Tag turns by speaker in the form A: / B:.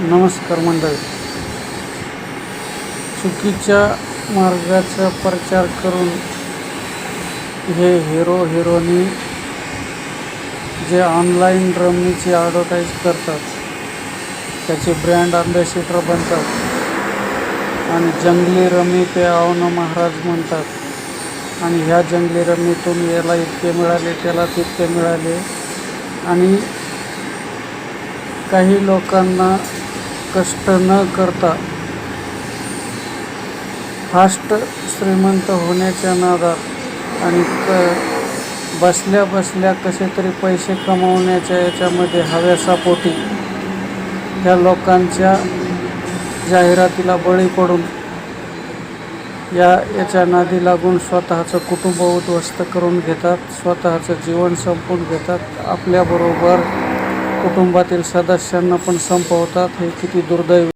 A: नमस्कार मंडळी. चुकीच्या मार्गाचा प्रचार करून हे हिरो हिरोनी जे ऑनलाईन रमणीची ॲडव्हर्टाईज करतात त्याचे ब्रँड अँबॅसिडर बनतात आणि जंगली रमी पे आओ महाराज म्हणतात. आणि ह्या जंगली रमीतून याला इतके मिळाले त्याला तितके मिळाले आणि काही लोकांना कष्ट न करता फास्ट श्रीमंत होण्याच्या नादात आणि क बसल्या बसल्या कसे तरी पैसे कमावण्याच्या याच्यामध्ये हव्यासापोटी ह्या लोकांच्या जाहिरातीला बळी पडून या याच्या नादी लागून स्वतःचं कुटुंब उद्ध्वस्त करून घेतात स्वतःचं जीवन संपून घेतात आपल्याबरोबर कुटुंबातील सदस्यांना पण संपवतात. हे किती दुर्दैवी